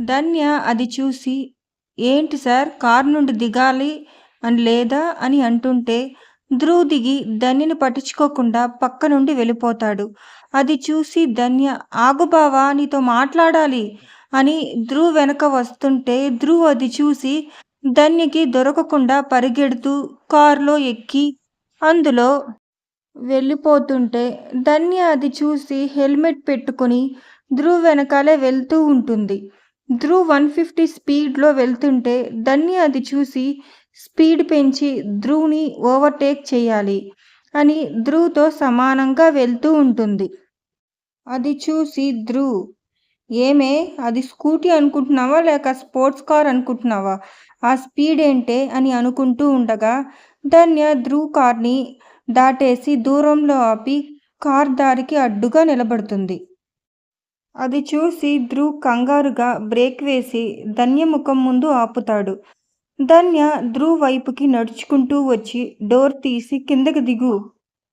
ధన్య అది చూసి ఏంటి సార్? కారు నుండి దిగాలి అని లేదా అని అంటుంటే ధ్రువ్ దిగి ధన్యని పట్టించుకోకుండా పక్క నుండి వెళ్ళిపోతాడు. అది చూసి ధన్య ఆగుబావా నీతో మాట్లాడాలి అని ధ్రువ్ వెనక వస్తుంటే ధ్రువ్ అది చూసి ధన్యకి దొరకకుండా పరిగెడుతూ కారులో ఎక్కి అందులో వెళ్ళిపోతుంటే ధన్య అది చూసి హెల్మెట్ పెట్టుకుని ధ్రువ్ వెనకాలే వెళ్తూ ఉంటుంది. ధ్రువ్ వన్ ఫిఫ్టీ స్పీడ్లో వెళ్తుంటే దన్ని అది చూసి స్పీడ్ పెంచి ధ్రువ్ని ఓవర్టేక్ చేయాలి అని ధ్రువ్తో సమానంగా వెళ్తూ ఉంటుంది. అది చూసి ధ్రువ్ ఏమే అది స్కూటీ అనుకుంటున్నావా లేక స్పోర్ట్స్ కార్ అనుకుంటున్నావా? ఆ స్పీడ్ ఏంటే అని అనుకుంటూ ఉండగా ధన్య ధ్రువ్ కార్ని దాటేసి దూరంలో ఆపి కార్ దారికి అడ్డుగా నిలబడుతుంది. అది చూసి ధ్రువ్ కంగారుగా బ్రేక్ వేసి ధన్య ముఖం ముందు ఆపుతాడు. ధన్య ధ్రువ్ వైపుకి నడుచుకుంటూ వచ్చి డోర్ తీసి కిందకి దిగు.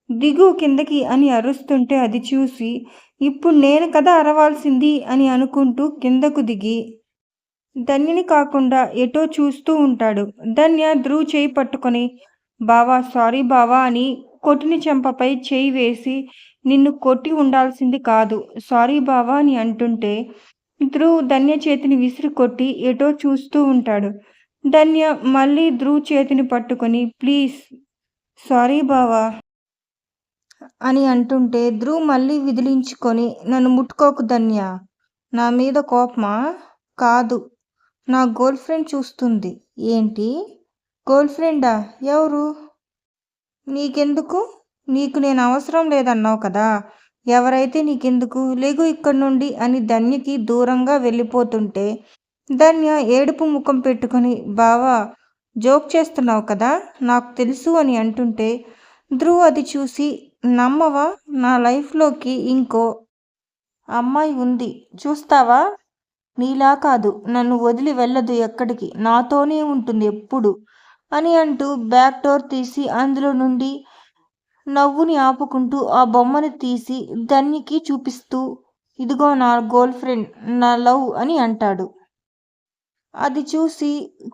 దిగు కిందకి అని అరుస్తుంటే అది చూసి ఇప్పుడు నేను కదా అరవాల్సింది అని అనుకుంటూ కిందకు దిగి ధన్యని కాకుండా ఎటో చూస్తూ ఉంటాడు. ధన్య ధ్రువ్ చేయి పట్టుకొని బావా సారీ బావా అని కొట్టిని చెంపపై చేయి వేసి నిన్ను కొట్టి ఉండాల్సింది కాదు. సారీ బావా అని అంటుంటే ధ్రువ్ ధన్య చేతిని విసిరి కొట్టి ఎటో చూస్తూ ఉంటాడు. ధన్య మళ్ళీ ధ్రువ్ చేతిని పట్టుకొని ప్లీజ్ సారీ బావా అని అంటుంటే ధ్రువ్ మళ్ళీ విదిలించుకొని నన్ను ముట్టుకోకు ధన్య. నా మీద కోపమా? కాదు. నా గర్ల్ ఫ్రెండ్ చూస్తుంది. ఏంటి? గర్ల్ ఫ్రెండా? ఎవరు? నీకెందుకు? నీకు నేను అవసరం లేదన్నావు కదా. ఎవరైతే నీకెందుకు? లేగు ఇక్కడి నుండి అని ధన్యకి దూరంగా వెళ్ళిపోతుంటే ధన్య ఏడుపు ముఖం పెట్టుకొని బావా జోక్ చేస్తున్నావు కదా? నాకు తెలుసు అని అంటుంటే ధ్రువ్ అది చూసి నమ్మవా? నా లైఫ్లోకి ఇంకో అమ్మాయి ఉంది. చూస్తావా? నీలా కాదు. నన్ను వదిలి వెళ్ళదు ఎక్కడికి. నాతోనే ఉంటుంది ఎప్పుడు. అని అంటూ బ్యాక్ డోర్ తీసి అందులో నుండి నవ్వుని ఆపుకుంటూ ఆ బొమ్మని తీసి ధన్యకి చూపిస్తూ ఇదిగో నా గర్ల్ ఫ్రెండ్ నా లవ్ అని అంటాడు. అది చూసి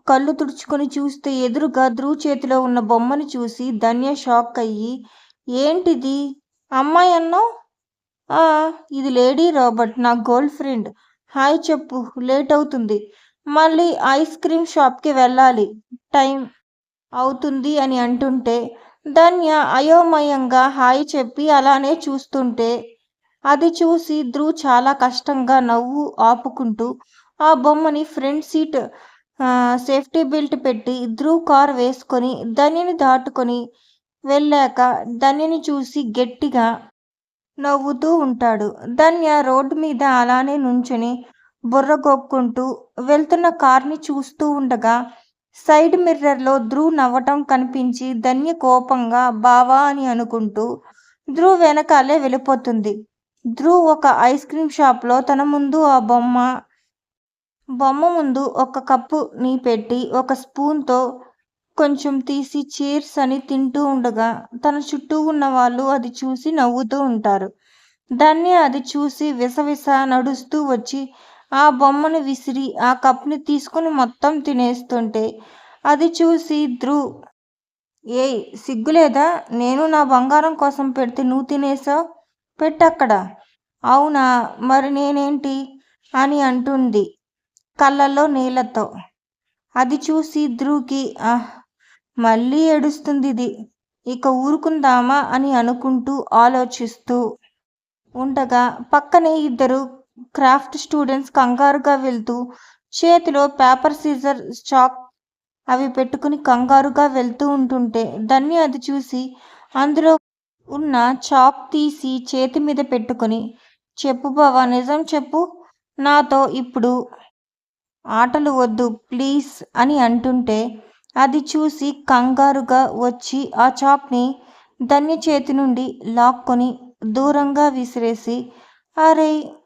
కళ్ళు తుడుచుకొని చూస్తే ఎదురుగా ధ్రువ్ చేతిలో ఉన్న బొమ్మని చూసి ధన్య షాక్ అయ్యి ఏంటిది? అమ్మాయి అన్నో ఇది లేడీ రాబర్ట్ నా గర్ల్ ఫ్రెండ్. హాయ్ చెప్పు లేట్ అవుతుంది. మళ్ళీ ఐస్ క్రీమ్ షాప్కి వెళ్ళాలి. టైం అవుతుంది అని అంటుంటే ధన్య అయోమయంగా హాయి చెప్పి అలానే చూస్తుంటే అది చూసి ధ్రువ్ చాలా కష్టంగా నవ్వు ఆపుకుంటూ ఆ బొమ్మని ఫ్రంట్ సీట్ సేఫ్టీ బెల్ట్ పెట్టి ధ్రువ్ కార్ వేసుకొని ధన్యని దాటుకొని వెళ్ళాక ధన్యని చూసి గట్టిగా నవ్వుతూ ఉంటాడు. ధన్య రోడ్డు మీద అలానే నుంచుని బుర్రగొక్కుంటూ వెళ్తున్న కార్ని చూస్తూ ఉండగా సైడ్ మిర్రర్లో ధ్రువ్ నవ్వటం కనిపించి ధన్య కోపంగా బావా అని అనుకుంటూ ధ్రువ్ వెనకాలే వెళ్ళిపోతుంది. ధ్రువ్ ఒక ఐస్ క్రీమ్ షాప్లో తన ముందు ఆ బొమ్మ బొమ్మ ముందు ఒక కప్పుని పెట్టి ఒక స్పూన్తో కొంచెం తీసి చీర్స్ అని తింటూ ఉండగా తన చుట్టూ ఉన్న వాళ్ళు అది చూసి నవ్వుతూ ఉంటారు. దాన్ని అది చూసి విసవిస నడుస్తూ వచ్చి ఆ బొమ్మను విసిరి ఆ కప్ని తీసుకుని మొత్తం తినేస్తుంటే అది చూసి ధ్రువ్ ఏయ్ సిగ్గులేదా? నేను నా బంగారం కోసం పెడితే నువ్వు తినేసావు? పెట్టక్కడ అవునా? మరి నేనేంటి? అని అంటుంది కళ్ళల్లో నీళ్ళతో. అది చూసి ధ్రువ్కి ఆహ్ మళ్ళీ ఏడుస్తుంది ఇది. ఇక ఊరుకుందామా? అని అనుకుంటూ ఆలోచిస్తూ ఉండగా పక్కనే ఇద్దరు క్రాఫ్ట్ స్టూడెంట్స్ కంగారుగా వెళ్తూ చేతిలో పేపర్ సీజర్ చాక్ అవి పెట్టుకుని కంగారుగా వెళ్తూ ఉంటుంటే దాన్ని అది చూసి అందులో ఉన్న చాక్ తీసి చేతి మీద పెట్టుకుని చెప్పు బావా నిజం చెప్పు నాతో ఇప్పుడు ఆటలు వద్దు ప్లీజ్ అని అంటుంటే అది చూసి కంగారుగా వచ్చి ఆ చాక్ని ధన్య చేతి నుండి లాక్కొని దూరంగా విసిరేసి అరే